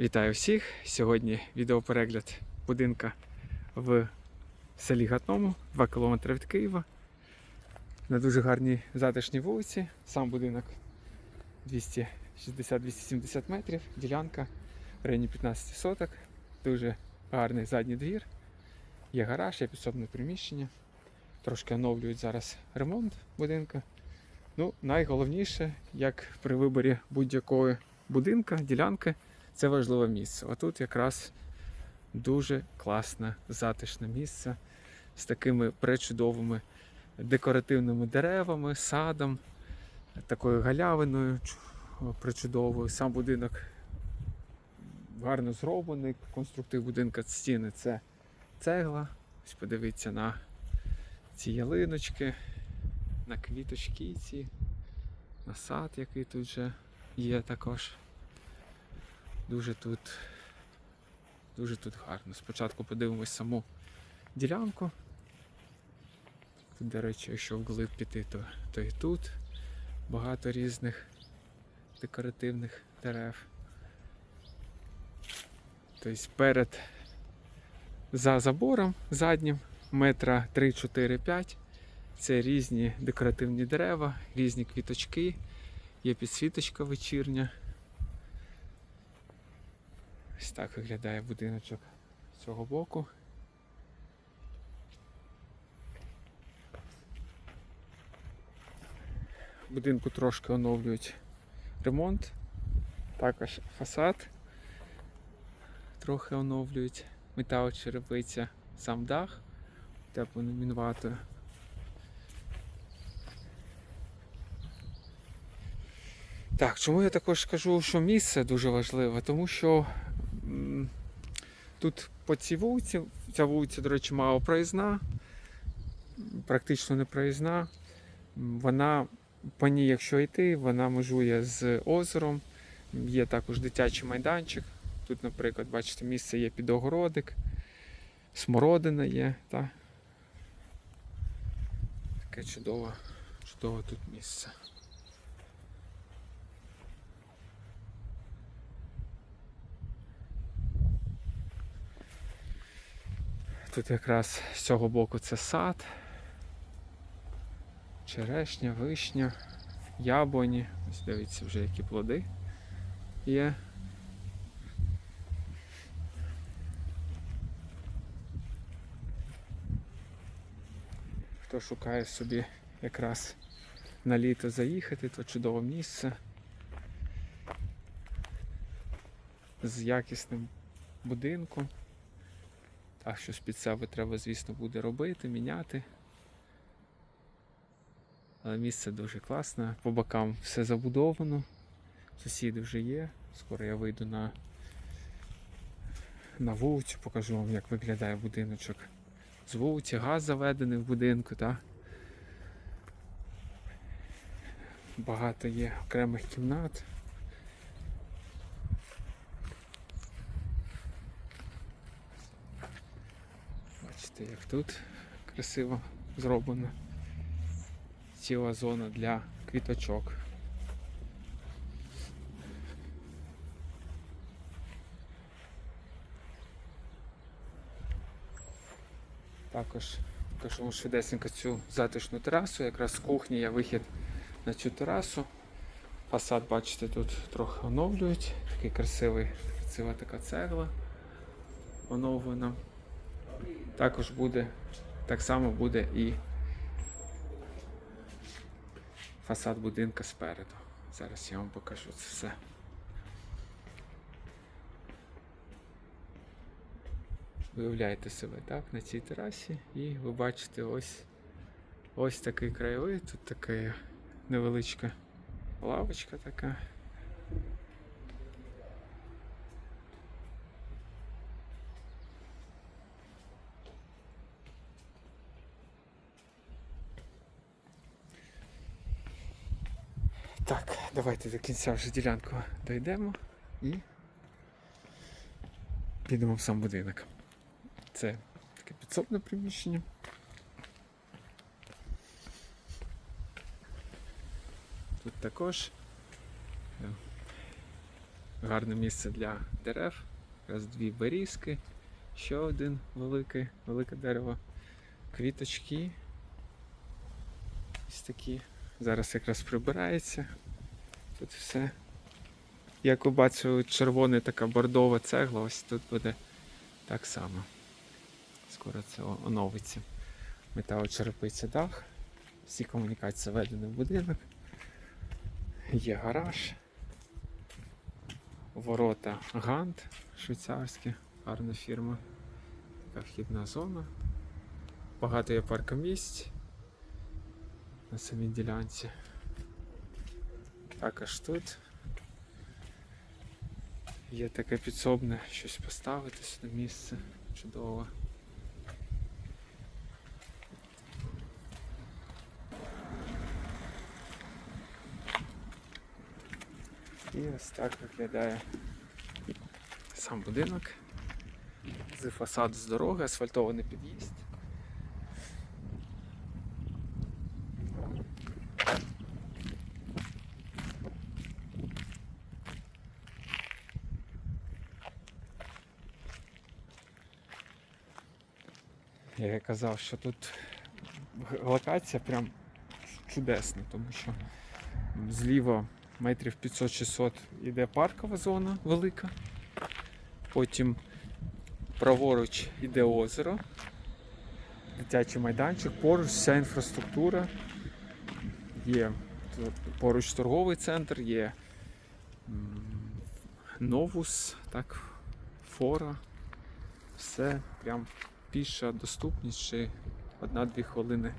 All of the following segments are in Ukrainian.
Вітаю всіх! Сьогодні відеоперегляд будинка в селі Гатному, 2 км від Києва. На дуже гарній затишній вулиці. Сам будинок 260-270 метрів, ділянка в районі 15 соток. Дуже гарний задній двір. Є гараж, є підсобне приміщення. Трошки оновлюють зараз ремонт будинка. Ну, найголовніше, як при виборі будь-якої будинка, ділянки, це важливе місце. Отут якраз дуже класне, затишне місце з такими пречудовими декоративними деревами, садом, такою галявиною чу- причудовою. Сам будинок гарно зроблений. Конструктив будинка стіни це цегла. Ось подивіться на ці ялиночки, на квіточки ці, на сад, який тут вже є також. Дуже тут, дуже тут гарно. Спочатку подивимось саму ділянку. Тут, до речі, якщо вглиб піти, то, то і тут багато різних декоративних дерев. Тобто перед за забором заднім метра 3-4-5 це різні декоративні дерева, різні квіточки, є підсвіточка вечірня. Ось так виглядає будиночок з цього боку. Будинку трошки оновлюють ремонт, також фасад трохи оновлюють, металочерепиця, сам дах теплонамінуватою. Так, чому я також кажу, що місце дуже важливе? Тому що тут по цій вулиці, ця вулиця, до речі, мало проїзна, практично не проїзна. Вона по ній, якщо йти, вона межує з озером. Є також дитячий майданчик. Тут, наприклад, бачите, місце є під огородик, смородина є. Та? Таке чудове, чудове тут місце. Тут якраз з цього боку це сад, черешня, вишня, яблуні. Ось дивіться вже які плоди є. Хто шукає собі якраз на літо заїхати, то чудове місце з якісним будинком. Так, щось під себе треба, звісно, буде робити, міняти. Але місце дуже класне, по бокам все забудовано, сусіди вже є. Скоро я вийду на, на вулицю, покажу вам, як виглядає будиночок. З вулиці газ заведений в будинку, так? Багато є окремих кімнат. Бачите, як тут красиво зроблено. Ціла зона для квіточок. Також покажу швидесенько цю затишну терасу. Якраз з кухні є вихід на цю терасу. Фасад, бачите, тут трохи оновлюють. Такий красивий, красива така цегла оновлена. Також буде, так само буде і фасад будинка спереду. Зараз я вам покажу це все. Виявляєте себе так на цій терасі і ви бачите ось, ось такий краєвид, тут така невеличка лавочка така. Так, давайте до кінця вже ділянку дійдемо і підемо в сам будинок. Це таке підсобне приміщення. Тут також е, гарне місце для дерев. Якраз дві берізки, ще один великий, велике дерево, квіточки. Ось такі. Зараз якраз прибирається. Тут все. Як ви бачили, червона така бордова цегла, ось тут буде так само. Скоро це оновиться. Металочерепиця дах. Всі комунікації заведені в будинок. Є гараж. Ворота Гант швейцарські, гарна фірма. Така вхідна зона. Багато є паркомісць на самій ділянці. Також тут є таке підсобне щось поставити сюди місце. Чудово. І ось так виглядає сам будинок. З фасаду з дороги, асфальтований під'їзд. Я казав, що тут локація прям чудесна, тому що зліва метрів 500-600 іде паркова зона велика. Потім праворуч іде озеро, дитячий майданчик, поруч вся інфраструктура. Є поруч торговий центр, є новус, так, фора. Все прям піша доступність ще одна-дві хвилини.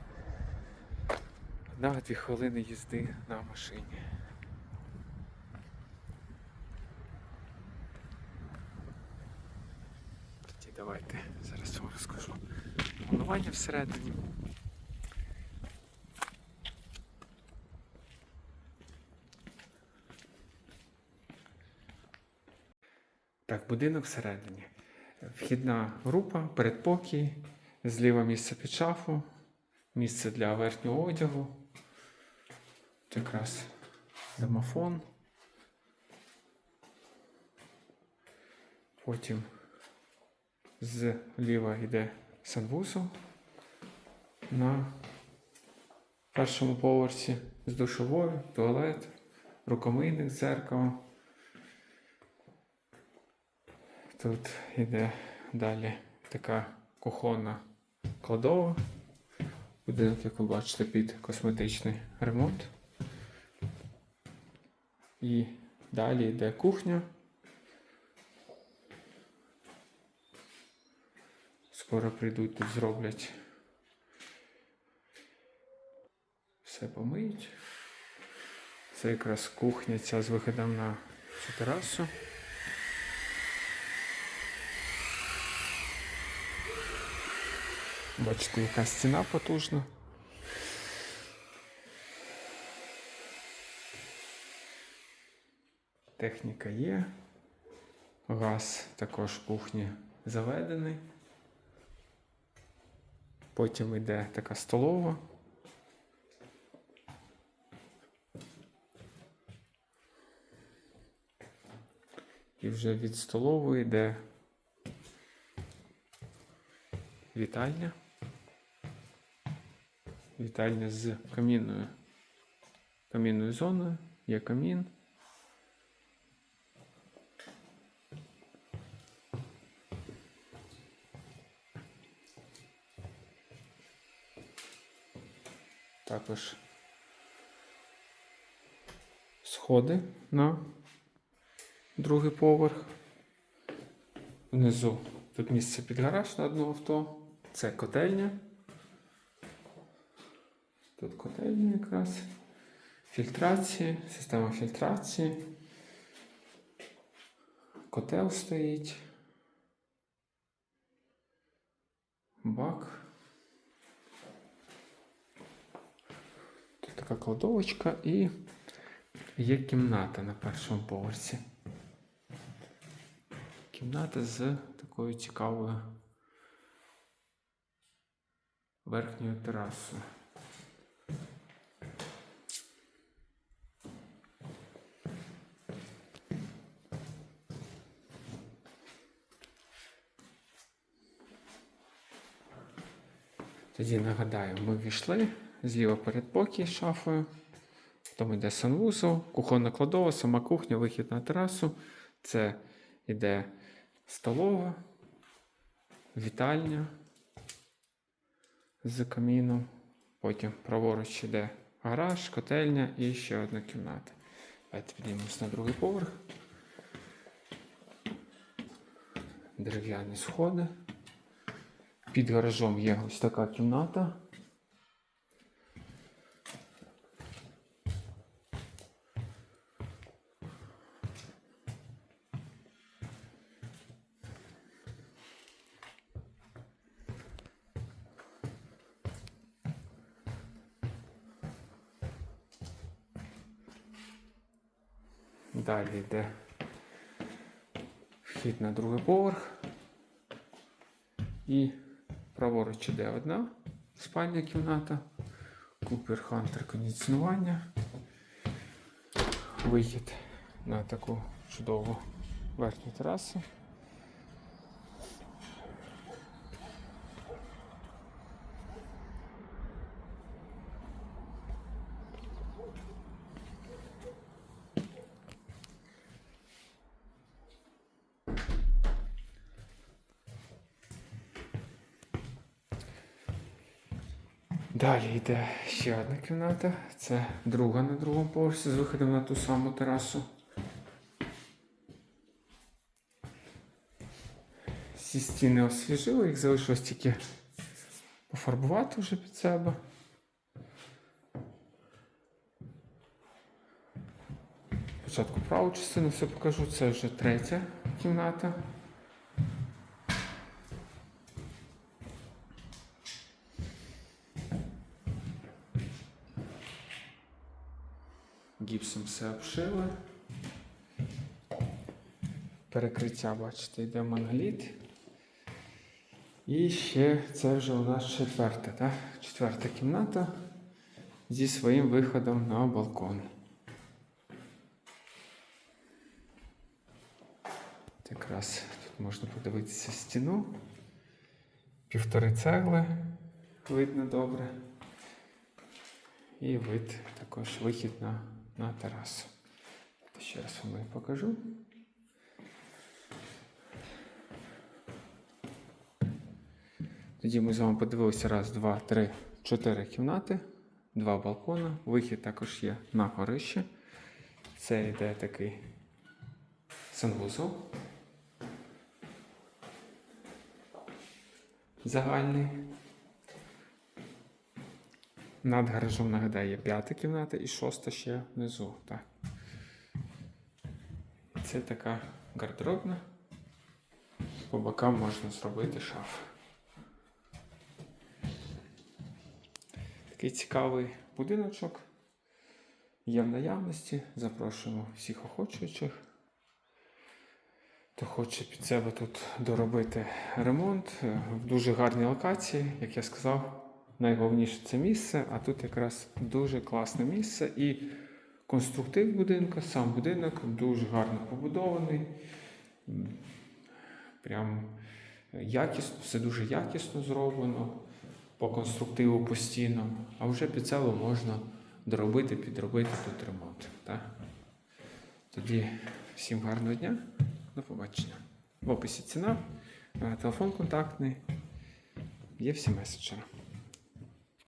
Одна-дві хвилини їзди на машині. Тоді давайте зараз вам розкажу. Планування всередині. Так, будинок всередині. Вхідна група, передпокій, зліва місце під шафу, місце для верхнього одягу. Якраз домофон. Потім зліва йде санвузол на першому поверсі з душовою, туалет, рукомийник з Тут йде далі така кухонна кладова. Будинок, як ви бачите, під косметичний ремонт. І далі йде кухня. Скоро прийдуть тут зроблять. Все помиють. Це якраз кухня ця з виходом на цю терасу. Бачите, яка стіна потужна. Техніка є. Газ також в кухні заведений. Потім йде така столова. І вже від столової йде вітальня. Вітальня з камінною, камінною зоною. Є камін. Також сходи на другий поверх. Внизу тут місце під гараж на одне авто. Це котельня. Тут котельня якраз. Фільтрації, система фільтрації. Котел стоїть. Бак. Тут така кладовочка і є кімната на першому поверсі. Кімната з такою цікавою верхньою терасою. Тоді нагадаю, ми ввійшли зліва передпокій з шафою. Потім йде санвузол, кухонна кладова, сама кухня, вихід на терасу. Це йде столова, вітальня з каміном. Потім праворуч йде гараж, котельня і ще одна кімната. Давайте підіймемось на другий поверх. Дерев'яні сходи. Під гаражом є ось така кімната. Далі йде вхід на другий поверх. І праворуч іде одна спальня кімната, Купер Хантер кондиціонування. Вихід на таку чудову верхню терасу. Далі йде ще одна кімната. Це друга на другому поверсі з виходом на ту саму терасу. Всі стіни освіжили, їх залишилось тільки пофарбувати вже під себе. Спочатку праву частину все покажу. Це вже третя кімната. Все обшили. Перекриття, бачите, йде моноліт. І ще це вже у нас четверта, так? Четверта кімната зі своїм виходом на балкон. От Якраз тут можна подивитися стіну. Півтори цегли видно добре. І вид також вихід на, на терасу. Ще раз вам їх покажу. Тоді ми з вами подивилися раз, два, три, чотири кімнати, два балкони. Вихід також є на горище. Це йде такий санвузол. Загальний. Над гаражом нагадаю, п'ята кімната і шоста ще внизу. Так. Це така гардеробна. По бокам можна зробити шаф. Такий цікавий будиночок. Є в наявності. Запрошуємо всіх охочуючих. Хто хоче під себе тут доробити ремонт е, в дуже гарній локації, як я сказав, найголовніше це місце, а тут якраз дуже класне місце і конструктив будинку, сам будинок дуже гарно побудований. Прям якісно, все дуже якісно зроблено, по конструктиву постійно, а вже під себе можна доробити, підробити тут ремонт. Так? Тоді всім гарного дня, до побачення. В описі ціна, телефон контактний, є всі меседжери.